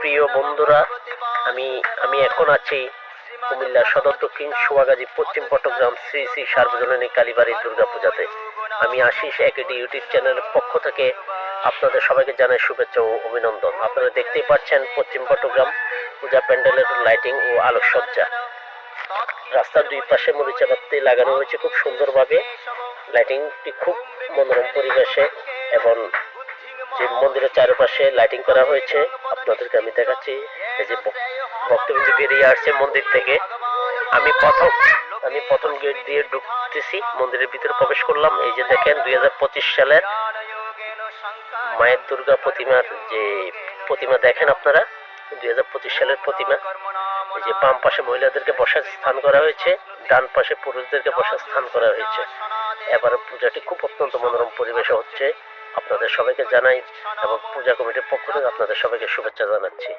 প্রিয় বন্ধুরা, আমি আমি এখন আছি কুমিল্লা সদর দক্ষিণ সোয়াগাজী পশ্চিম চট্টগ্রাম শ্রী শ্রী সার্বজনীন কালীবাড়ি দুর্গাপূজাতে। আমি আশিস একেডি ইউটিউব চ্যানেলের পক্ষ থেকে আপনাদের সবাইকে জানাই শুভেচ্ছা ও অভিনন্দন। আপনারা দেখতেই পাচ্ছেন পশ্চিম চট্টগ্রাম পূজা প্যান্ডেলের লাইটিং ও আলোকসজ্জা। রাস্তার দুই পাশে মরিচা বাতি লাগানো হয়েছে খুব সুন্দরভাবে। লাইটিংটি খুব মনোরম পরিবেশে এবং যে মন্দিরের চারপাশে লাইটিং করা হয়েছে, আপনাদেরকে আমি দেখাচ্ছি। এই যে ভক্তবৃন্দ বেরিয়ে আসছে মন্দির থেকে। আমি প্রথম আমি প্রথম গেট দিয়ে ঢুকতেছি, মন্দিরের ভিতরে প্রবেশ করলাম। এই যে দেখেন, দুই সালের মায়ের দুর্গা প্রতিমার যে প্রতিমা দেখেন আপনারা, দুই হাজার পঁচিশ সালের প্রতিমা। এই যে বাম পাশে মহিলাদেরকে বসার স্থান করা হয়েছে, ডান পাশে পুরুষদেরকে বসার স্থান করা হয়েছে। এবার পূজাটি খুব অত্যন্ত মনোরম পরিবেশে হচ্ছে। আপনাদের সবাইকে জানাই এবং পূজা কমিটির পক্ষ থেকে আপনাদের সবাইকে শুভেচ্ছা জানাচ্ছি।